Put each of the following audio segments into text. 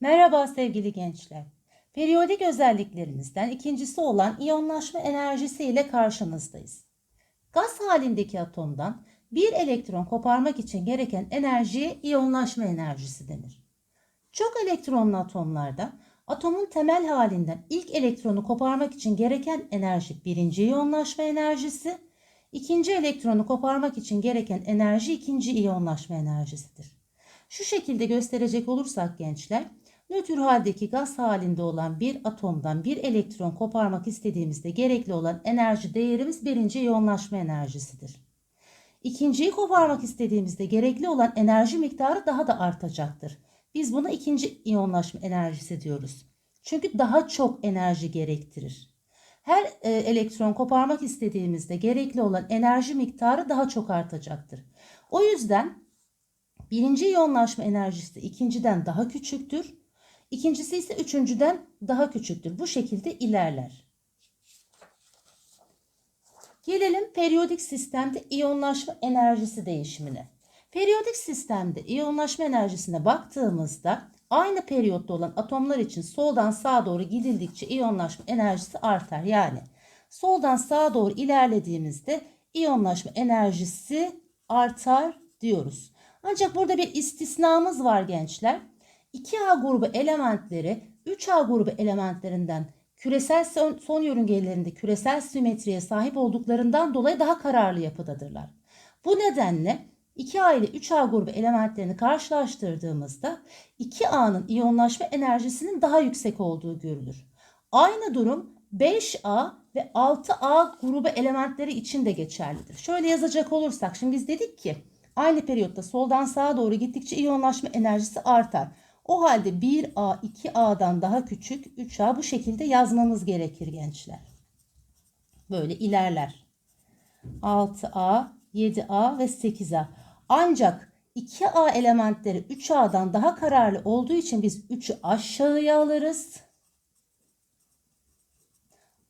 Merhaba sevgili gençler. Periyodik özelliklerimizden ikincisi olan iyonlaşma enerjisi ile karşınızdayız. Gaz halindeki atomdan bir elektron koparmak için gereken enerjiye iyonlaşma enerjisi denir. Çok elektronlu atomlarda atomun temel halinden ilk elektronu koparmak için gereken enerji birinci iyonlaşma enerjisi, ikinci elektronu koparmak için gereken enerji ikinci iyonlaşma enerjisidir. Şu şekilde gösterecek olursak gençler, nötr haldeki gaz halinde olan bir atomdan bir elektron koparmak istediğimizde gerekli olan enerji değerimiz birinci iyonlaşma enerjisidir. İkinciyi koparmak istediğimizde gerekli olan enerji miktarı daha da artacaktır. Biz buna ikinci iyonlaşma enerjisi diyoruz. Çünkü daha çok enerji gerektirir. Her e, elektron koparmak istediğimizde gerekli olan enerji miktarı daha çok artacaktır. O yüzden birinci iyonlaşma enerjisi ikinciden daha küçüktür. İkincisi ise üçüncüden daha küçüktür. Bu şekilde ilerler. Gelelim periyodik sistemde iyonlaşma enerjisi değişimine. Periyodik sistemde iyonlaşma enerjisine baktığımızda aynı periyotta olan atomlar için soldan sağa doğru gidildikçe iyonlaşma enerjisi artar. Yani soldan sağa doğru ilerlediğimizde iyonlaşma enerjisi artar diyoruz. Ancak burada bir istisnamız var gençler. 2A grubu elementleri 3A grubu elementlerinden küresel son, son yörüngelerinde küresel simetriye sahip olduklarından dolayı daha kararlı yapıdadırlar. Bu nedenle 2A ile 3A grubu elementlerini karşılaştırdığımızda 2A'nın iyonlaşma enerjisinin daha yüksek olduğu görülür. Aynı durum 5A ve 6A grubu elementleri için de geçerlidir. Şöyle yazacak olursak şimdi biz dedik ki aynı periyotta soldan sağa doğru gittikçe iyonlaşma enerjisi artar. O halde 1A 2A'dan daha küçük 3A bu şekilde yazmamız gerekir gençler. Böyle ilerler. 6A, 7A ve 8A. Ancak 2A elementleri 3A'dan daha kararlı olduğu için biz 3'ü aşağıya alırız.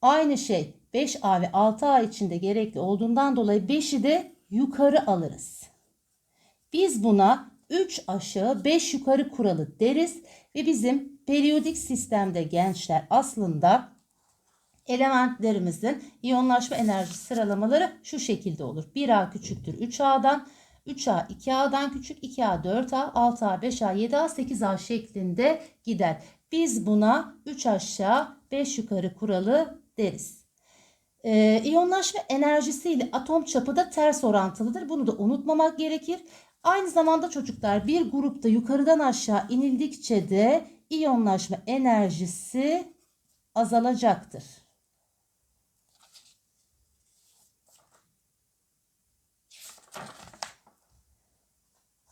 Aynı şey 5A ve 6A için de gerekli olduğundan dolayı 5'i de yukarı alırız. Biz buna 3 aşağı 5 yukarı kuralı deriz ve bizim periyodik sistemde gençler aslında elementlerimizin iyonlaşma enerji sıralamaları şu şekilde olur. 1A küçüktür 3A'dan, 3A 2A'dan küçük, 2A 4A, 6A 5A 7A 8A şeklinde gider. Biz buna 3 aşağı 5 yukarı kuralı deriz. Ee, iyonlaşma enerjisiyle atom çapı da ters orantılıdır. Bunu da unutmamak gerekir. Aynı zamanda çocuklar bir grupta yukarıdan aşağı inildikçe de iyonlaşma enerjisi azalacaktır.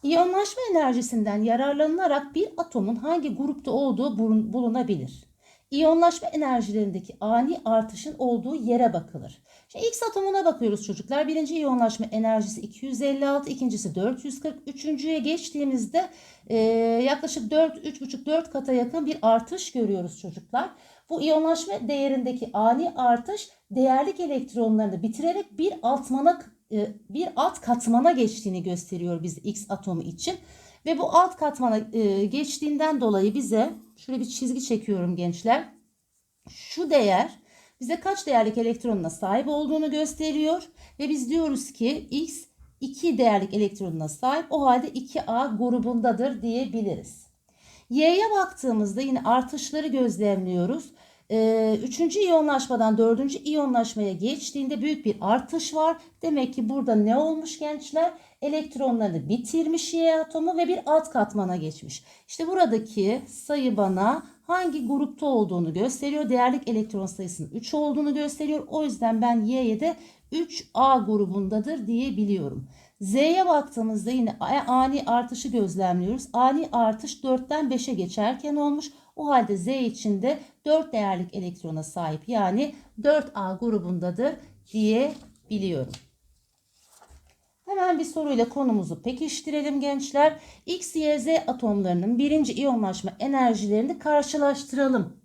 İyonlaşma enerjisinden yararlanılarak bir atomun hangi grupta olduğu bulunabilir. İyonlaşma enerjilerindeki ani artışın olduğu yere bakılır. Şimdi X atomuna bakıyoruz çocuklar. Birinci iyonlaşma enerjisi 256, ikincisi 440. Üçüncüye geçtiğimizde e, yaklaşık 4, 3,5-4 kata yakın bir artış görüyoruz çocuklar. Bu iyonlaşma değerindeki ani artış değerlik elektronlarını bitirerek bir altmana e, bir alt katmana geçtiğini gösteriyor biz X atomu için. Ve bu alt katmana e, geçtiğinden dolayı bize şöyle bir çizgi çekiyorum gençler. Şu değer bize kaç değerlik elektronuna sahip olduğunu gösteriyor. Ve biz diyoruz ki X 2 değerlik elektronuna sahip o halde 2A grubundadır diyebiliriz. Y'ye baktığımızda yine artışları gözlemliyoruz. Ee, üçüncü iyonlaşmadan dördüncü iyonlaşmaya geçtiğinde büyük bir artış var. Demek ki burada ne olmuş gençler? Elektronlarını bitirmiş Y atomu ve bir alt katmana geçmiş. İşte buradaki sayı bana hangi grupta olduğunu gösteriyor. Değerlik elektron sayısının 3 olduğunu gösteriyor. O yüzden ben Y'ye de 3A grubundadır diyebiliyorum. Z'ye baktığımızda yine ani artışı gözlemliyoruz. Ani artış 4'ten 5'e geçerken olmuş. O halde Z içinde 4 değerlik elektrona sahip yani 4A grubundadır diyebiliyorum. Hemen bir soruyla konumuzu pekiştirelim gençler. X, Y, Z atomlarının birinci iyonlaşma enerjilerini karşılaştıralım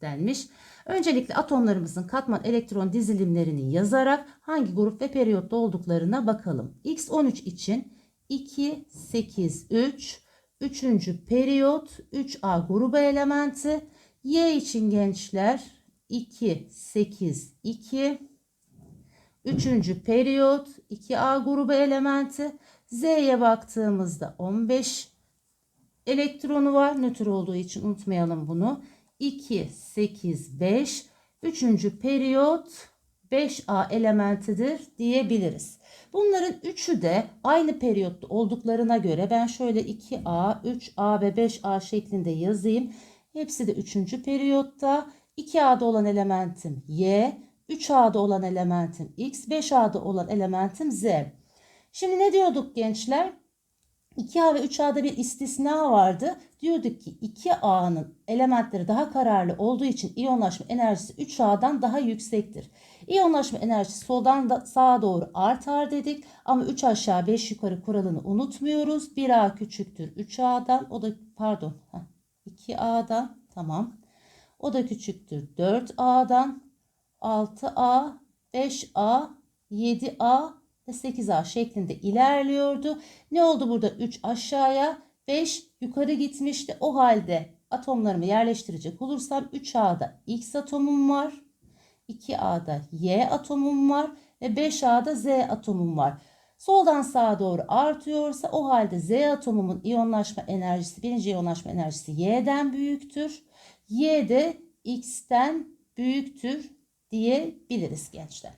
denmiş. Öncelikle atomlarımızın katman elektron dizilimlerini yazarak hangi grup ve periyotta olduklarına bakalım. X13 için 2, 8, 3, Üçüncü periyot 3A grubu elementi. Y için gençler 2, 8, 2. Üçüncü periyot 2A grubu elementi. Z'ye baktığımızda 15 elektronu var. Nötr olduğu için unutmayalım bunu. 2, 8, 5. Üçüncü periyot 5A elementidir diyebiliriz. Bunların üçü de aynı periyotta olduklarına göre ben şöyle 2A, 3A ve 5A şeklinde yazayım. Hepsi de üçüncü periyotta. 2A'da olan elementim Y, 3A'da olan elementim X, 5A'da olan elementim Z. Şimdi ne diyorduk gençler? 2A ve 3A'da bir istisna vardı. Diyorduk ki 2A'nın elementleri daha kararlı olduğu için iyonlaşma enerjisi 3A'dan daha yüksektir. İyonlaşma enerjisi soldan da sağa doğru artar dedik. Ama 3 aşağı 5 yukarı kuralını unutmuyoruz. 1A küçüktür 3A'dan. O da pardon 2A'dan tamam. O da küçüktür 4A'dan. 6A, 5A, 7A ve 8A şeklinde ilerliyordu. Ne oldu burada? 3 aşağıya, 5 yukarı gitmişti. O halde atomlarımı yerleştirecek olursam 3A'da X atomum var. 2A'da Y atomum var ve 5A'da Z atomum var. Soldan sağa doğru artıyorsa o halde Z atomumun iyonlaşma enerjisi, birinci iyonlaşma enerjisi Y'den büyüktür. Y de X'ten büyüktür diyebiliriz gençler.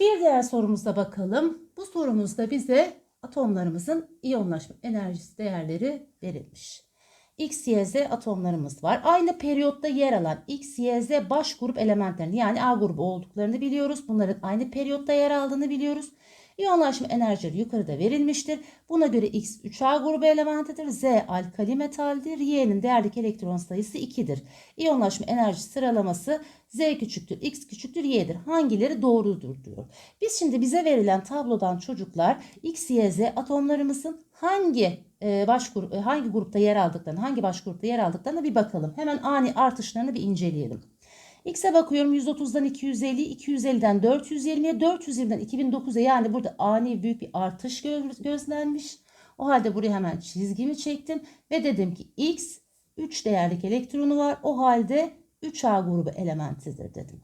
Bir diğer sorumuza bakalım. Bu sorumuzda bize atomlarımızın iyonlaşma enerjisi değerleri verilmiş. X, Y, Z atomlarımız var. Aynı periyotta yer alan X, Y, Z baş grup elementlerini yani A grubu olduklarını biliyoruz. Bunların aynı periyotta yer aldığını biliyoruz. İyonlaşma enerjileri yukarıda verilmiştir. Buna göre X 3A grubu elementidir. Z alkali metaldir. Y'nin değerlik elektron sayısı 2'dir. İyonlaşma enerji sıralaması Z küçüktür, X küçüktür, Y'dir. Hangileri doğrudur diyor. Biz şimdi bize verilen tablodan çocuklar X, Y, Z atomlarımızın hangi e, baş e, hangi grupta yer aldıklarını, hangi baş grupta yer aldıklarına bir bakalım. Hemen ani artışlarını bir inceleyelim. X'e bakıyorum 130'dan 250, 250'den 420'ye, 420'den 2009'a yani burada ani büyük bir artış gözlenmiş. O halde buraya hemen çizgimi çektim ve dedim ki X 3 değerlik elektronu var. O halde 3A grubu elementidir dedim.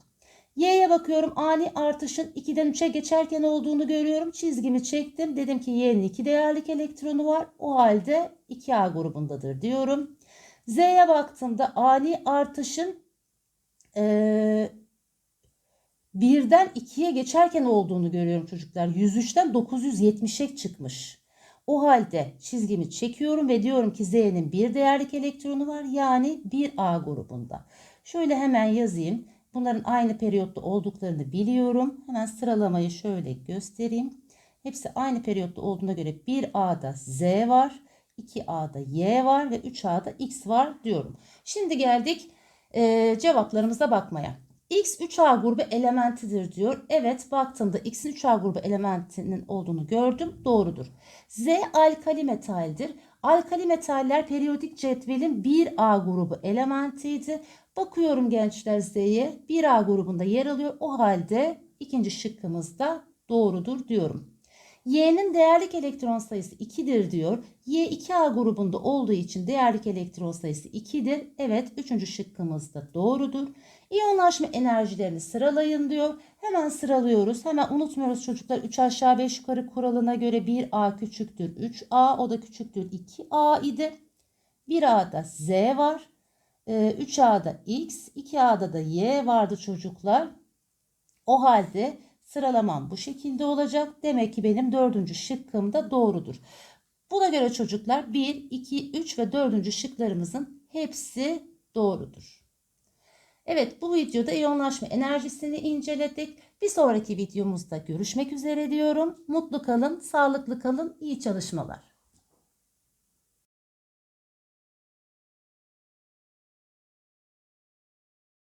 Y'ye bakıyorum ani artışın 2'den 3'e geçerken olduğunu görüyorum. Çizgimi çektim. Dedim ki Y'nin 2 değerlik elektronu var. O halde 2A grubundadır diyorum. Z'ye baktığımda ani artışın birden 2'ye geçerken olduğunu görüyorum çocuklar. 103'ten 970'e çıkmış. O halde çizgimi çekiyorum ve diyorum ki Z'nin bir değerlik elektronu var. Yani bir A grubunda. Şöyle hemen yazayım. Bunların aynı periyotta olduklarını biliyorum. Hemen sıralamayı şöyle göstereyim. Hepsi aynı periyotta olduğuna göre 1A'da Z var. 2A'da Y var ve 3A'da X var diyorum. Şimdi geldik e, cevaplarımıza bakmaya. X 3A grubu elementidir diyor. Evet baktığımda X'in 3A grubu elementinin olduğunu gördüm. Doğrudur. Z alkali metaldir. Alkali metaller periyodik cetvelin 1A grubu elementiydi. Bakıyorum gençler Z'ye 1A grubunda yer alıyor. O halde ikinci şıkkımız da doğrudur diyorum. Y'nin değerlik elektron sayısı 2'dir diyor. Y 2A grubunda olduğu için değerlik elektron sayısı 2'dir. Evet 3. şıkkımız da doğrudur. İyonlaşma enerjilerini sıralayın diyor. Hemen sıralıyoruz. Hemen unutmuyoruz çocuklar 3 aşağı 5 yukarı kuralına göre 1A küçüktür 3A o da küçüktür 2A idi. 1A'da Z var. 3A'da ee, X, 2A'da da Y vardı çocuklar. O halde Sıralamam bu şekilde olacak. Demek ki benim dördüncü şıkkım da doğrudur. Buna göre çocuklar 1, 2, 3 ve dördüncü şıklarımızın hepsi doğrudur. Evet bu videoda iyonlaşma enerjisini inceledik. Bir sonraki videomuzda görüşmek üzere diyorum. Mutlu kalın, sağlıklı kalın, iyi çalışmalar.